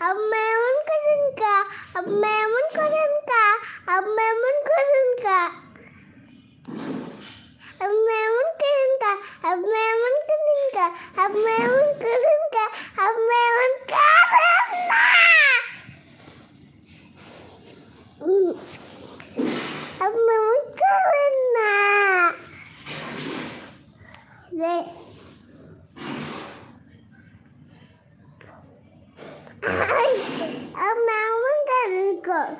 আম্মা এমন করেন কা আম্মা এমন করেন কা আম্মা এমন করেন কা আম্মা এমন করেন কা আম্মা এমন করেন কা আম্মা এমন করেন কা আম্মা এমন করেন না উম, আম্মা এমন করেন না রে আম্মা এমন করেন কর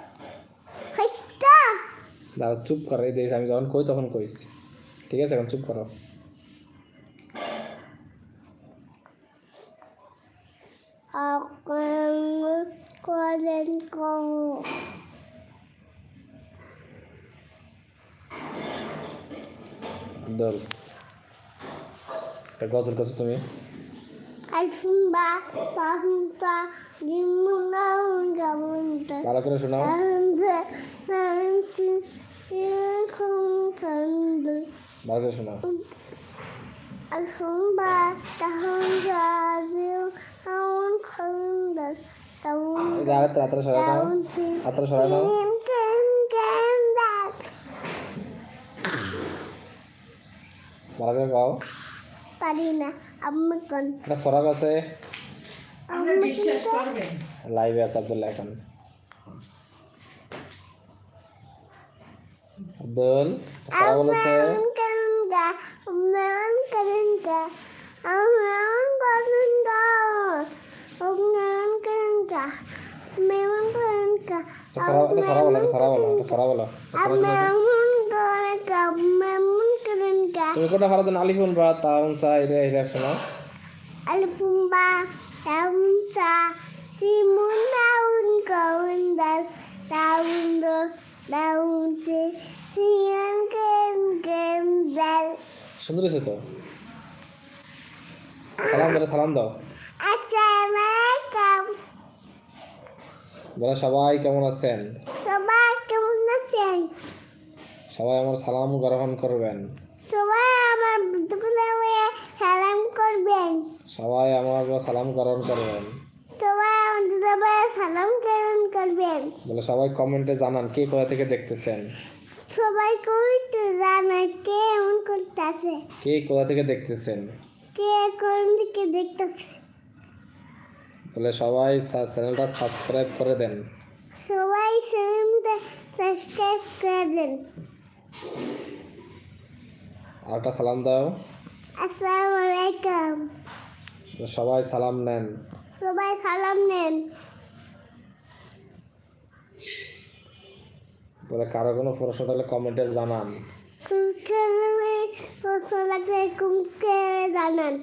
হাসতা দাঁড়া চুপ করো, এই দেখ, আমি যখন কই তখন কইস ঠিক আছে, এখন চুপ করো। kau দল গজল কাছে তুমি। ভালো করে শোনাও। ভালো করে শোনাও সরাগ আছে লাইভে আছে আব্দুল্লাহ এখন আব্দুল সরাগ বলেছে সরা সরা বলো সরা বলো সরা বলো সরা amangkanga. তুমি কোনটা ভালো জানো আলিফুন বা তাউন সা এটা এটা simun daun kaundal, daun do, daun se, sian kem kem dal. সুন্দর হয়েছে তো? সালাম দাও সালাম দাও. বলে সবাই কেমন আছেন? সবাই কেমন আছেন? সবাই আমার সালাম গ্রহণ করবেন। সবাই আমার সালাম করবেন। সবাই আমার সালাম গ্রহণ করবেন। সবাই আমার সবাই সালাম গ্রহণ করবেন। বলে সবাই কমেন্টে জানান কে কোথা থেকে দেখতেছেন? সবাই কইতে জানা কে এমন করতেছে? কে কোথা থেকে দেখতেছেন? কে কোন দিকে দেখতেছে? বলে সবাই চ্যানেলটা সাবস্ক্রাইব করে দেন। সবাই চ্যানেলটা সাবস্ক্রাইব করে দেন। আর একটা সালাম দাও। আসসালামু আলাইকুম। সবাই সালাম নেন। সবাই সালাম নেন। বলে কারও কোনো প্রশ্ন তাহলে কমেন্টে জানান। জানান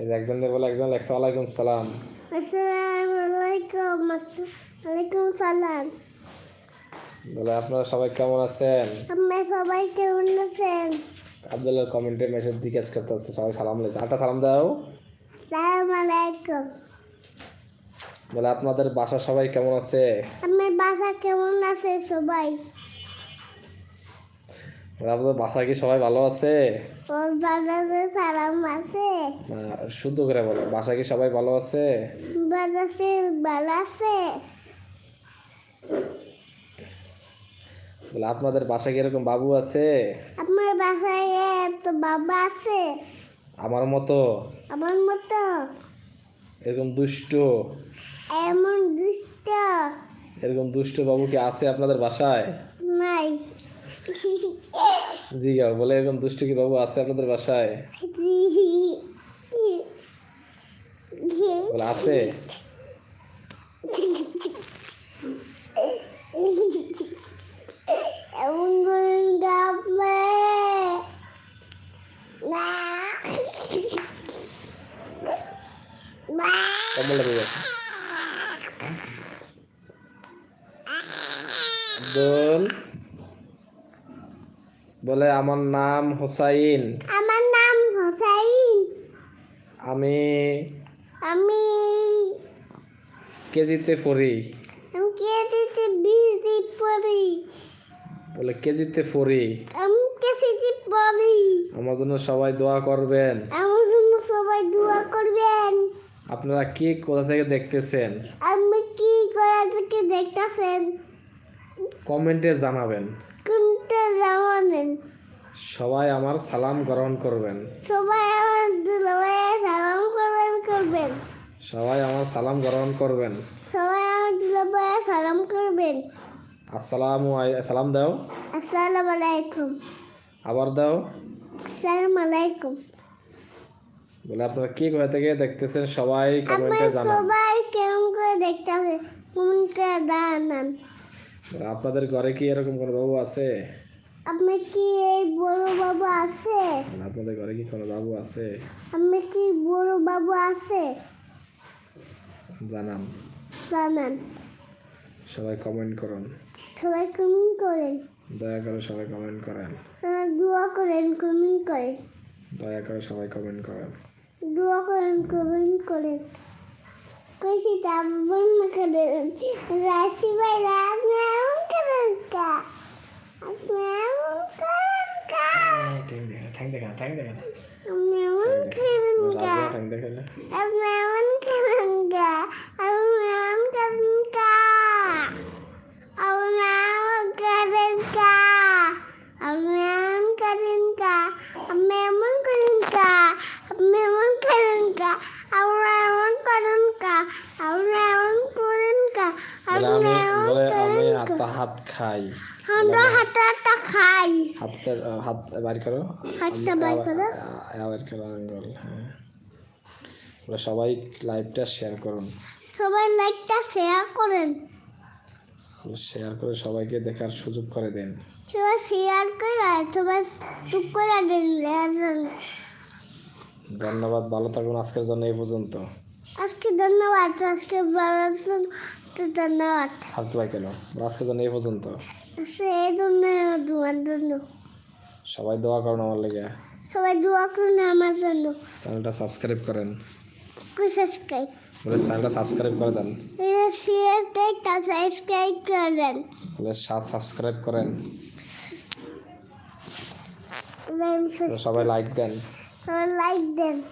এই একজন বলে একজন লেখছে, ওয়ালাইকুম সালাম। ওয়ালাইকুম সালাম বলে, আপনারা সবাই কেমন আছেন? আমরা সবাই কেমন আছেন আবদুল্লাহ কমেন্টে মেসেজ জিজ্ঞেস করতে হচ্ছে সবাই সালাম লেছে আটা সালাম দাও। সালাম আলাইকুম। বলে আপনাদের বাসা সবাই কেমন আছে? আমার বাসা কেমন আছে সবাই? আপনাদের বাসা কি সবাই ভালো আছে? বাসাতে সালাম আছে। শুদ্ধ করে বলো বাসা কি সবাই ভালো আছে? বাসাতে ভালো আছে। বলে আপনাদের বাসা কি এরকম বাবু আছে? আমার বাসায় তো বাবা আছে। আমার মতো? আমার মতো? এরকম দুষ্ট? এমন দুষ্ট। এরকম দুষ্ট বাবু কি আছে আপনাদের বাসায়? নাই। জি গা বলে এরকম দুষ্ট কি বাবু আছে আপনাদের বাসায়? বলে আছে। এমন করে গাবে আব্দুল বলে আমার নাম হোসাইন। আমার নাম হোসাইন। আমি আমি কেজিতে পড়ি। আমি কেজিতে বিজি পড়ি। বলে কেজিতে পড়ি? আমি কেজিতে পড়ি। আমার জন্য সবাই দোয়া করবেন। আমার জন্য সবাই দোয়া করবেন। আপনারা কে কোথা থেকে দেখতেছেন? আমি কি করা থেকে দেখতেছেন? কমেন্টে জানাবেন। কোনটা জামানেন সবাই আমার সালাম গ্রহণ করবেন। সবাই আমার সালাম করবেন করবেন। সবাই আমার সালাম গ্রহণ করবেন। সবাই আমার সালাম করবেন। আসসালামু সালাম দাও। আসসালামু আলাইকুম। আবার দাও। আসসালামু আলাইকুম। বলে আপনারা কি কোথা থেকে দেখতেছেন? সবাই কমেন্টে জানান। সবাই কেমন করে দেখতে হবে? কেমন করে দাঁড়ান আপনাদের ঘরে কি এরকম কোনো বাবু আছে? আপনি কি এই বড় বাবু আছে? আপনাদের ঘরে কি কোনো বাবু আছে? আপনি কি বড় বাবু আছে? জানান। জানান। সবাই কমেন্ট করুন। সবাই কমেন্ট করেন। দয়া করে সবাই কমেন্ট করেন। সবাই দোয়া করেন কেমন করেন। দয়া করে সবাই কমেন্ট করেন। দোয়া করেন কবেন করেন কইছি দাবন না করেন রাশি ভাই রাম নাম করেন কা নাম করেন কা ঠ্যাং দেখা ঠ্যাং দেখা না নাম করেন কা ঠ্যাং দেখা না নাম করেন কা আর নাম করেন কা আর নাম করেন কা আর নাম করেন কা আর নাম করেন কা আর নাম এমন করেন কা এমন করেন কা আমি এমন আমি করেন হাত খাই। আমরা হাতে হাতে খাই। হাতে হাত বাইর করো। হাতটা বাইর করো। আ- বাইর করো আঙ্গুল হ্যাঁ। সবাই লাইভটা শেয়ার করুন। সবাই লাইকটা শেয়ার করেন। শেয়ার করে সবাইকে দেখার সুযোগ করে দেন। সবাই শেয়ার করে সবাই চুপ করে দেন। ধন্যবাদ ভালো থাকুন আজকের জন্য এই পর্যন্ত। আজকে ধন্যবাদ আজকে ধন্যবাদ। হাত কেন? আজকের জন্য এই পর্যন্ত। সেই জন্য তোমার জন্য। সবাই দোয়া করুন আমার লেগে। সবাই দোয়া করুন আমার জন্য। চ্যানেলটা সাবস্ক্রাইব করেন। সাবস্ক্রাইব বলে চ্যানেলটা সাবস্ক্রাইব করে দেন। সাবস্ক্রাইব করেন। বলে সাবস্ক্রাইব করেন। সবাই লাইক দেন। I like them.